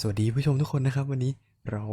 สวัสดีผู้ชมทุกคนนะครับวันนี้เรา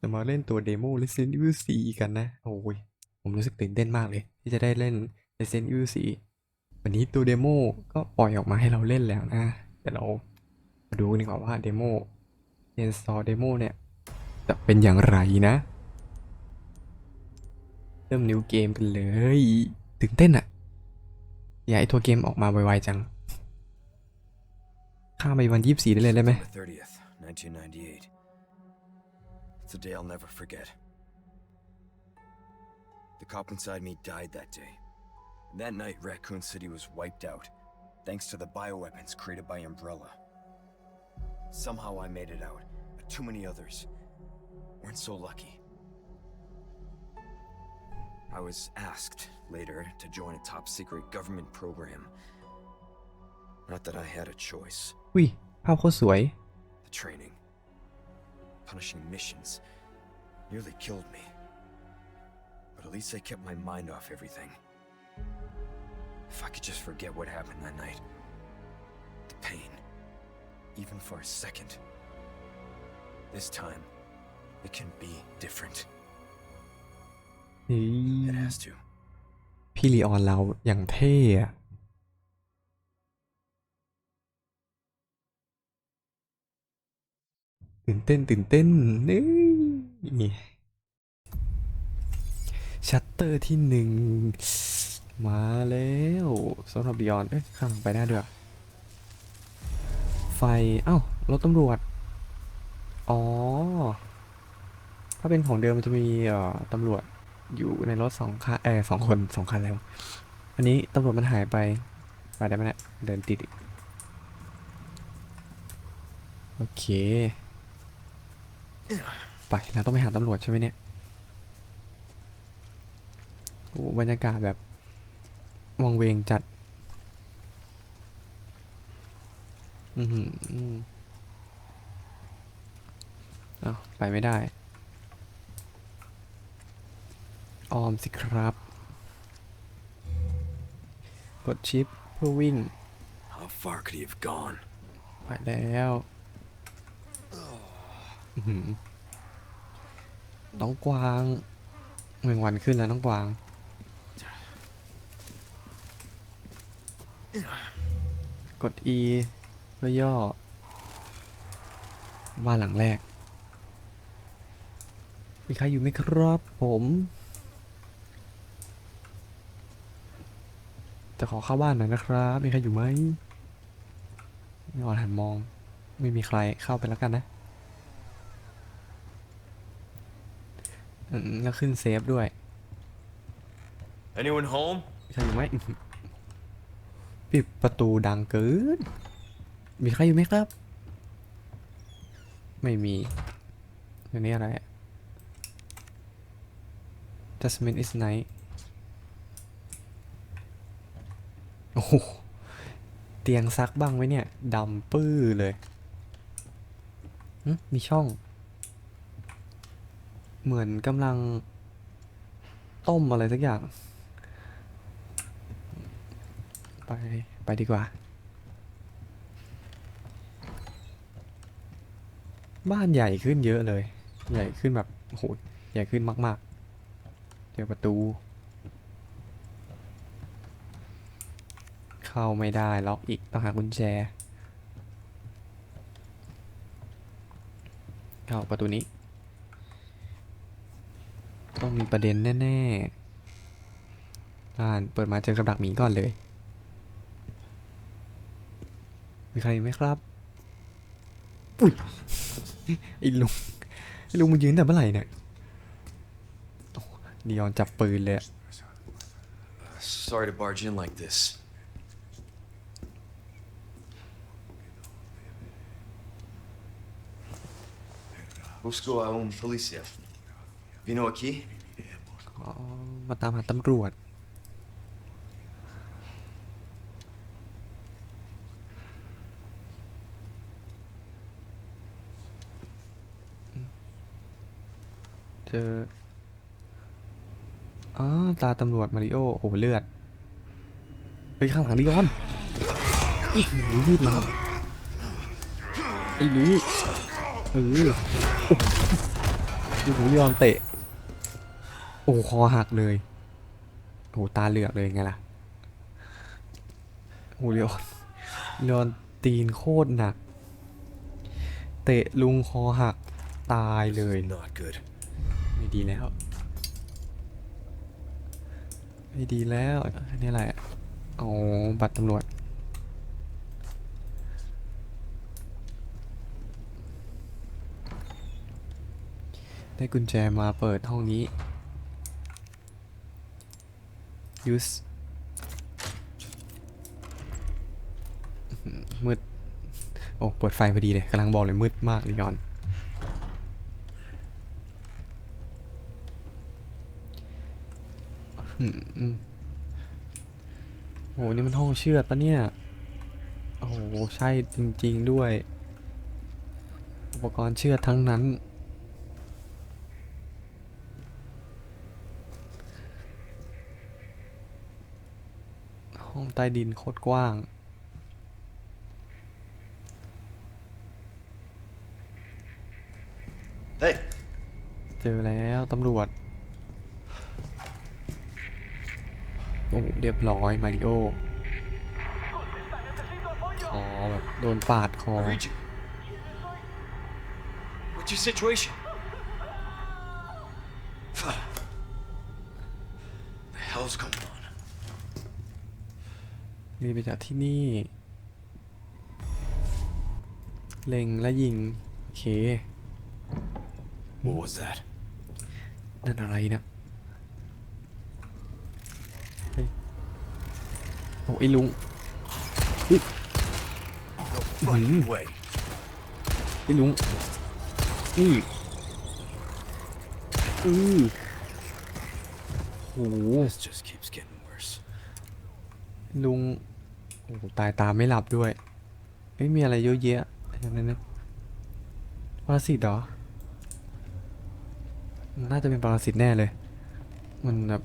จะมาเล่นตัวเดโม Resident Evil 4 กันนะโอ้ยผมรู้สึกตื่นเต้นมากเลย ที่จะได้เล่น Resident Evil 4 วันนี้ตัวเดโมก็ปล่อยออกมาให้เราเล่นแล้วนะแต่เรามาดูกันดีกว่าว่าเดโม Install Demo เนี่ย จะเป็นอย่างไรนะ เริ่มนิวเกมกันเลยตื่นเต้นอะอยากให้ตัวเกมออกมาไวๆจังข้ามไปวันยี่สิบสี่ได้เลยได้ไหม 1998. It's a day I'll never forget. The cop inside me died that day. And that night, Raccoon City was wiped out, thanks to the bioweapons created by Umbrella. Somehow I made it out, but too many others weren't so lucky. I was asked later to join a top secret government program. Not that I had a choice. อุ้ย ภาพโคตรสวย The training, punishing missions, nearly killed me. But at least I kept my mind off everything. If I could just forget what happened that night, the pain, even for a second. This time, it can be different. เฮ้ย It has to. พี่ลีออนเราอย่างเท่อะ ตื่นเต้นตื่นเต้นนี่ชัตเตอร์ที่หนึ่งมาแล้วสำหรับลีออนเอ้ยข้างหลังไปได้ด้วยไฟ เอ้ารถตำรวจ อ๋อ ถ้าเป็นของเดิมมันจะมีเอ่อตำรวจอยู่ในรถสองคันเออสองคนสองคันแล้ว อันนี้ตำรวจมันหายไปไปได้ไหมเนี่ยเดินติดอีกโอเค ไปเราต้องไปหาตำรวจใช่ไหมเนี่ยโอ้บรรยากาศแบบวังเวงจัด อือหืออืมเอ้าไปไม่ได้ ออมสิครับ กดชิปเพื่อวิ่ง How far could he have gone? ไปแล้วอื้อหือ น้องกวางหนึ่งวันขึ้นแล้วน้องกวาง กด E เพื่อย่อ บ้านหลังแรก มีใครอยู่ไหมครับผม จะขอเข้าบ้านหน่อยนะครับ มีใครอยู่ไหมไม่ออนหันมอง ไม่มีใครเข้าไปแล้วกันนะ อืมแล้วขึ้นเซฟด้วย Anyone home? มีใครอยู่ไหมอื้อหือปิดประตูดังเกิน มีใครอยู่ไหมครับ ไม่มีอันนี้อะไรอะ Jasmine is night โอ้โหเตียงซักบ้างไหมเนี่ยดำปื้อเลยหึมีช่อง เหมือนกำลัง ต้มอะไรสักอย่าง ไป ไปดีกว่า บ้านใหญ่ขึ้นเยอะเลย ใหญ่ขึ้นแบบโหใหญ่ขึ้นมาก ๆ เจอประตู เข้าไม่ได้ล็อกอีกต้องหากุญแจ เข้าประตูนี้ ต้องมีประเด็นแน่ๆอ่านเปิดมาเจอกับดักหมีก่อนเลย มีใครไหมครับ อุ้ยไอ้ลุงไอ้ลุงมันยืนแต่เมื่อไหร่เนี่ยโอ้ดิออนจับปืนเลยอะ Sorry to barge in like this. Busco a un policía. Vino aquí? อ๋อมาตามหาตำรวจ เจออ๋อตาตำรวจมาริโอโอ้โหเลือดเฮ้ยข้างหลังดิออนอีกรีบมาไอ้รู้เออโอ้โหยอมเตะ โอ้โหคอหักเลยโอ้โหตาเหลือกเลยไงล่ะโอ้โหเลียนเลียนตีนโคตรหนัก เตะลุงคอหักตายเลย Not good. ไม่ดีแล้ว ไม่ดีแล้วอันนี้อะไรเอาบัตรตำรวจได้กุญแจมาเปิดห้องนี้ use มืด โอ้ เปิดไฟพอดีเลยกำลังบอกเลยมืดมากเลยยอนอืมอืมโห นี่มันห้องเชือดปะเนี่ย โอ้โห ใช่จริง ๆ ด้วย อุปกรณ์เชือดทั้งนั้น ห้องใต้ดินโคตรกว้าง Hey, เจอแล้วตำรวจ โอ้เรียบร้อย มาริโอคอแบบโดนปาดคอ I read you. What's your situation? มีไปจากที่นี่ เล็งและยิง โอเค What was that? นั่นอะไรนะเฮ้ยโอ้ไอ้ลุง No fucking way. ไอ้ลุงอืออือโอ้โห This just keeps getting worse. ลุง โอ้ตายตามไม่หลับด้วยไม่มีอะไรเยอะแยะอย่างนั้นนะปรสิตเหรอ น่าจะเป็นปรสิตแน่เลย มันแบบ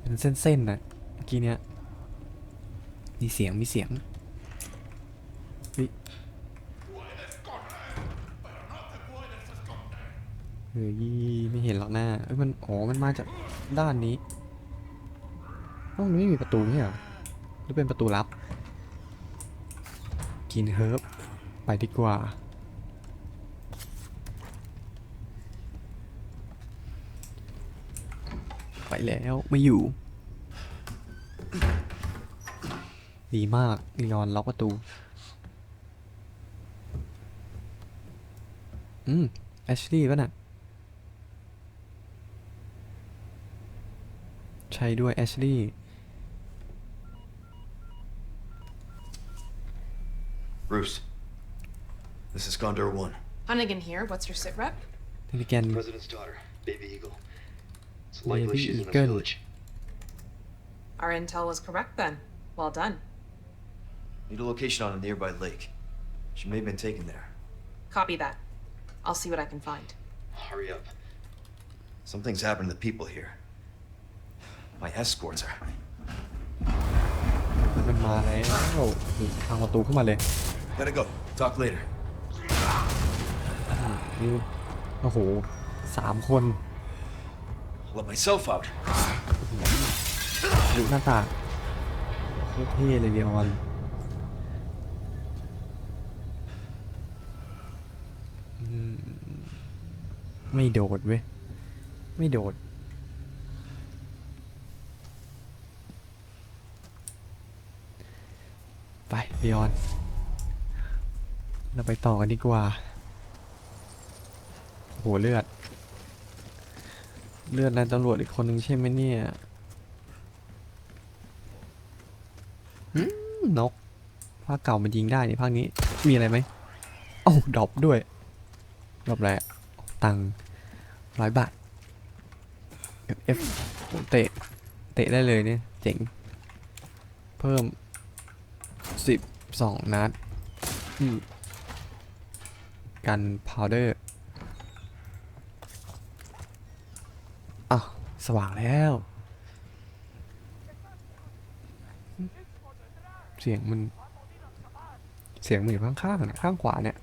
เป็นเส้นๆนะเมื่อกี้เนี้ยมีเสียงมีเสียงเฮ้ยไม่เห็นหรอกหน้าเอ้ยมันอ๋อมันมาจากด้านนี้ห้องนี้ไม่มีประตูไม่ใช่เหรอหรือเป็นประตูลับ กินเฮิร์บไปดีกว่า ไปแล้วไม่อยู่ ดีมากลีออนล็อกประตู อืมแอชลี่ป่ะน่ะใช่ด้วยแอชลี่ Bruce, this is Gondor 1. Hunnigan here. What's your sit rep? นี่แกน President's daughter, Baby Eagle. It's Baby likely she's in the Eagle. village. Our intel was correct then. Well done. Need a location on a nearby lake. She may have been taken there. Copy that. I'll see what I can find. Hurry up. Something's happened to the people here. My escorts are. มันมาแล้วนี่ทางประตูเข้ามาเลย Gotta go. Talk later. นี่โอ้โหสามคน Let myself out. อยู่หน้าต่างโคตรเท่เลยเดียวมันอืมไม่โดดเว้ย ไม่โดด ไปเดียอน เราไปต่อกันดีกว่า โห เลือด เลือดนายตำรวจอีกคนนึงใช่ไหมเนี่ยนกภาคเก่ามันยิงได้ในภาคนี้ มีอะไรไหมโอ้ดรอปด้วยดรอปอะไรอะตังร้อยบาทกับ F เตะ เตะได้เลยเนี่ย เจ๋ง เพิ่มสิบสองนัดอืม กันพาวเดอร์อ้าสว่างแล้ว เสียงมัน เสียงมันอยู่ข้างๆเนี่ข้างขวาเนี่ย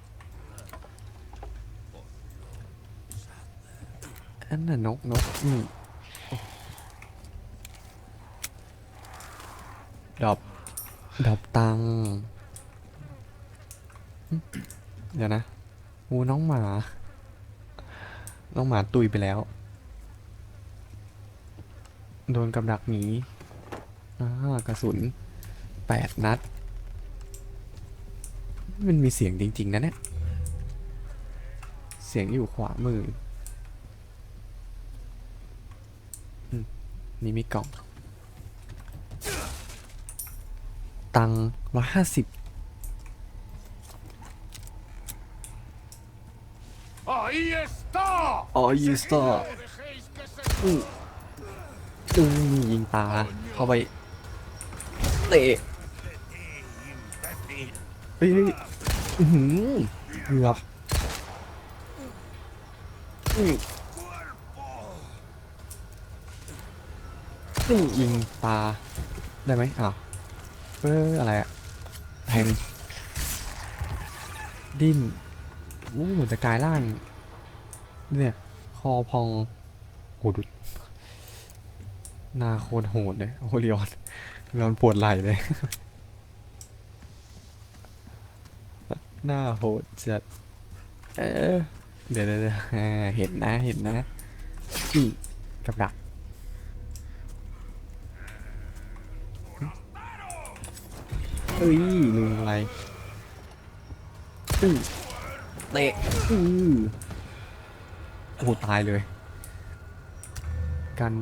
อันน่ะนกนกอืมดอบดอบตัง เดี๋ยวนะ อูน้องหมา น้องหมาตุยไปแล้ว โดนกับดักหนีอ่ากระสุนแปดนัด มันมีเสียงจริง ๆ นะเนี่ย เสียงอยู่ขวามืออืมนี่มีกล่อง ตังร้อยห้าสิบ อ๋อยูสตอร์อู้อู้ยิงตา เข้าไป เตะ เฮ้ยเฮ้ยอื้อหือเกือบอื้อนี่ยิงตา ได้ไหมอ้าวเอออะไรอะแทงดิ้นอู้หมือนจะกลายร่าง เนี่ย อพองโหดูหน้าโคตรโหดเลยโอ้เลียนเลียนปวดไหล่เลย หน้าโหดจัดเออเดี๋ยวเดี๋ยวเดี๋ยวอ่าเห็นนะเห็นนะนี่กับดักเฮ้ยลืมอะไรเตะอือ อ้โหตายเลย กัน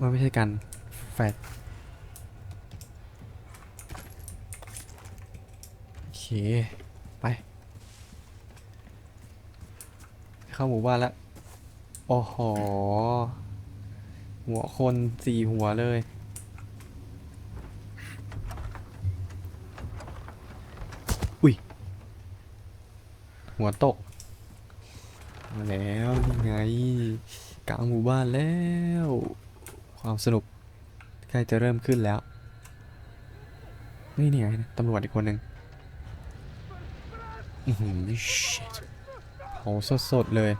มันไม่ใช่กัน แฟดโอเค ไป เข้าหมู่บ้านแล้วโอ้โห หัวคนสี่หัวเลย อุ้ย หัวตก มาแล้วนี่ไงกลางหมู่บ้านแล้ว ความสนุกใกล้จะเริ่มขึ้นแล้วนี่นี่ไงตำรวจอีกคนหนึ่งอือหือ shit เผาสดๆเลย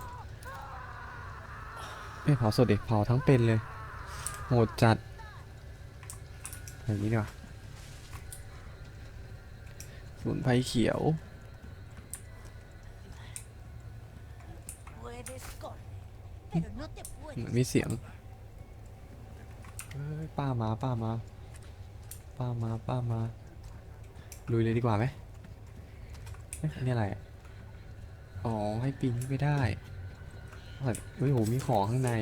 ไม่เผาสดเด็กเผาทั้งเป็นเลยโหดจัดอย่างนี้ดีกว่าสมุนไพรเขียว เหมือนมีเสียงเอ้ยป้ามาป้ามา ป้ามาป้ามาลุยเลยดีกว่าไหมเอ๊ะอันนี่อะไรอะอ๋อให้ปีนขึ้นไปได้เฮ้ยเฮ้โหมีของข้างใน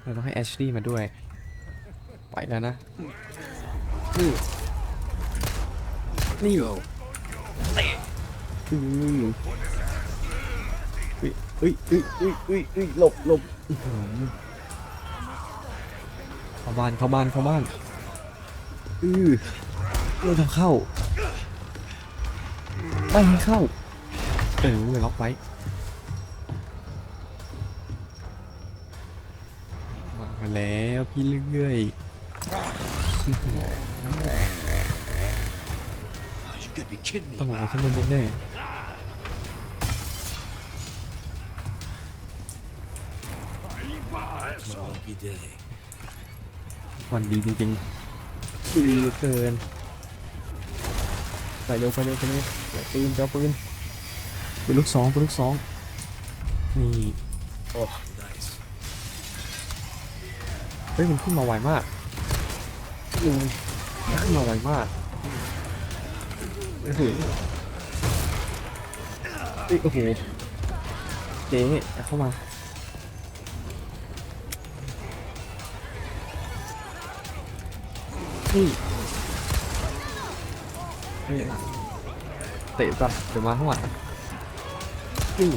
เราต้องให้แอชลี่มาด้วย ไปแล้วนะนี่นี่เตะอื อเฮ้ยเฮ้ยเฮ้ยเฮ้ยเฮ้ยเฮ้ยหลบหลบอื้อหือเข้าบ้านเข้าบ้านเข้าบ้านอือเราจะเข้าไม่ให้เข้าเออล็อกไว้มาแล้วพี่เลื่อย You could be kidding me. ต้องเอาขึ้นบนแน่ Lucky วันดีจริงๆดีเกินไปเร็วไปเร็วไปเร็วปืนเจ้าปืนปืนลูกสองปืนลูกสองนี่ Oh, nice. เฮ้ยมันขึ้นมาไวมากอืมมันขึ้นมาไวมากโอ้โหเฮ้ยโอ้โหเจ๊เข้ามา นี่เฮ้ยเตะก่อนเดี๋ยวมาข้างหลังนี่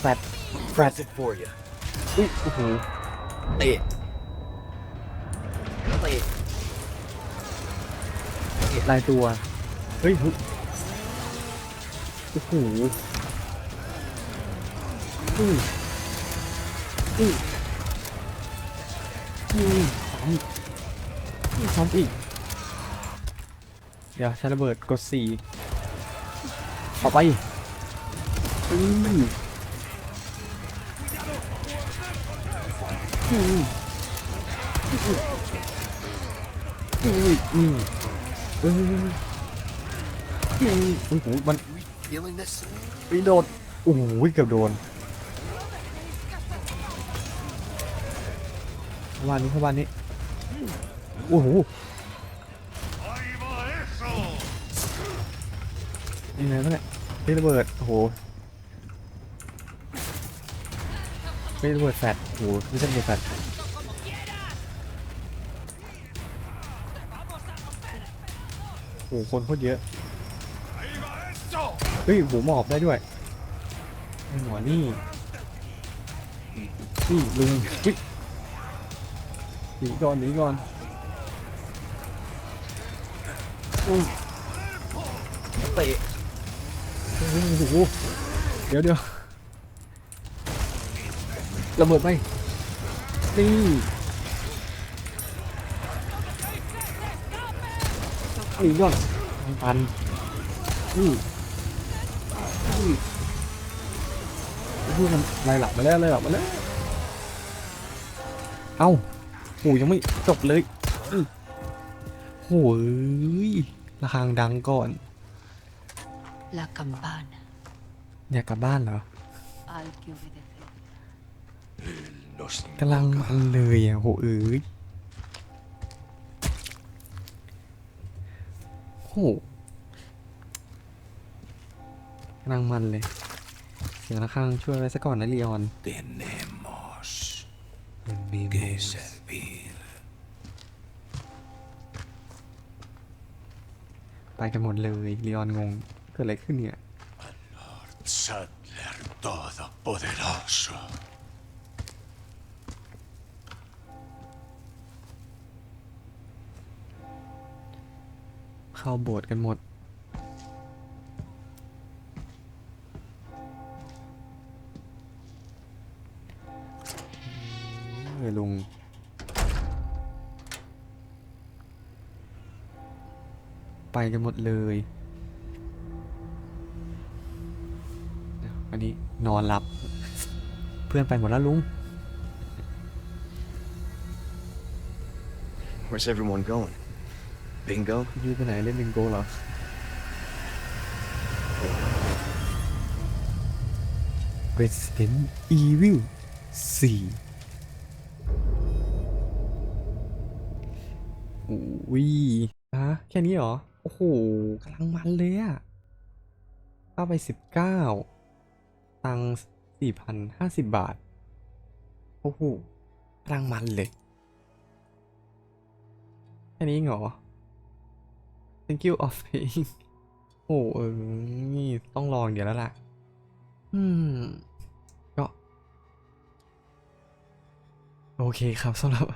แฟดแฟด That's it for you. อุ้ยโอ้โหเตะเตะเตะลายตัว เฮ้ยหุโอ้โหอืมอืม อืมซ้ำอืมซ้ำอีก เดี๋ยวใช้ระเบิดกดสี่ออกไปอืมอืมอืมอืมเอออืมโอ้โหมัน Feeling this? ไปโดนโอ้โหเกือบโดน เข้าบ้านนี้เข้าบ้านนี้โอ้โห Ahí va eso. ยังไงวะเนี่ยเฮ้ยระเบิดโอ้โหเฮ้ยระเบิดแฟดโอ้โหไม่ใช่ระเบิดแฟดโอ้โหคนโคตรเยอะ Ahí va eso. เฮ้ยโหหมอบได้ด้วยไอ้หมอนี่นี่ลุงอุ๊ย หนีก่อนหนีก่อนอุ้ยเตะโอ้โหเดี๋ยวเดี๋ยวระเบิดไปนี่หนีก่อนปันนี่นี่พูดมันไล่หลับมาแล้วไล่หลับมาแล้ว เอ้าโหยังไม่จบเลยอื้อโหยระฆังดังก่อน La campana อยากกลับบ้านเหรอ al que obedecer. Los กำลังมันเลยอะโหเอ้ยโหกำลังมันเลย เสียงระฆังช่วยไว้ซะก่อนนะลีออน tenemos มี que servir. ไปกันหมดเลยลีออนงง เกิดอะไรขึ้นเนี่ย Sadler Todopoderoso. เข้าโบสถ์กันหมด ไปกันหมดเลยเดี๋ยวอันนี้นอนหลับ เพื่อนไปหมดแล้วลุง Where's everyone going? Bingo? ยืดไปไหนเล่นบิงโกเหรอ Resident Evil 4อุ้ยฮะแค่นี้เหรอ โอ้โหกำลังมันเลยอะเข้าไปสิบเก้าตังสี่พันห้าสิบบาท โอ้โหกำลังมันเลย แค่นี้เหรอ thank you of paying โอ้เออนี่ต้องลองเดี๋ยวแล้วล่ะ อืม ก็ โอเคครับสำหรับ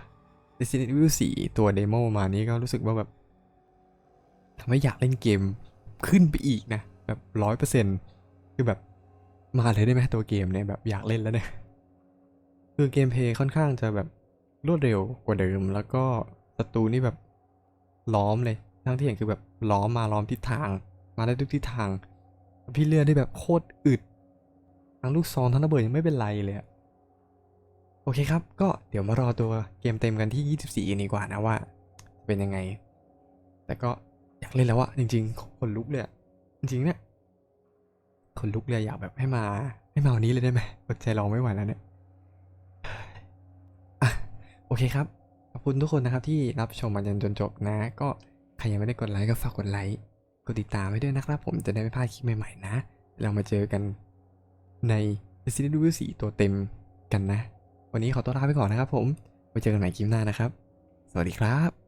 Resident Evil 4ตัวเดโมมานี้ก็รู้สึกว่าแบบ ทำให้อยากเล่นเกมขึ้นไปอีกนะ แบบร้อยเปอร์เซ็นคือแบบมาเลยได้ไหมตัวเกมเนี่ยแบบอยากเล่นแล้วเนี่ยคือเกมเพย์ค่อนข้างจะแบบรวดเร็วกว่าเดิม แล้วก็ศัตรูนี่แบบล้อมเลย ทั้งที่เห็นคือแบบล้อมมาล้อมทิศทาง มาได้ทุกทิศทาง พี่เลือดได้แบบโคตรอึดทั้งลูกซองทั้งระเบิดยังไม่เป็นไรเลยอะโอเคครับ ก็เดี๋ยวมารอตัวเกมเต็มกันที่ 24กันดีกว่านะว่า เป็นยังไง แต่ก็ อยากเล่นแล้วอะจริงๆขนลุกเลยจริงๆเนี่ยขนลุกเลยอยากแบบให้มา ให้มาวันนี้เลยได้ไหมอดใจรอไม่ไหวแล้วเนี่ยโอเคครับ ขอบคุณทุกคนนะครับที่รับชมมาจนจนจบนะ ก็ใครยังไม่ได้กดไลค์ก็ฝากกดไลค์กดติดตามไว้ด้วยนะครับ ผมจะได้ไม่พลาดคลิปใหม่ๆนะ เรามาเจอกันใน Resident Evil 4 ตัวเต็มกันนะ วันนี้ขอตัวลาไปก่อนนะครับผม ไว้เจอกันใหม่คลิปหน้านะครับ สวัสดีครับ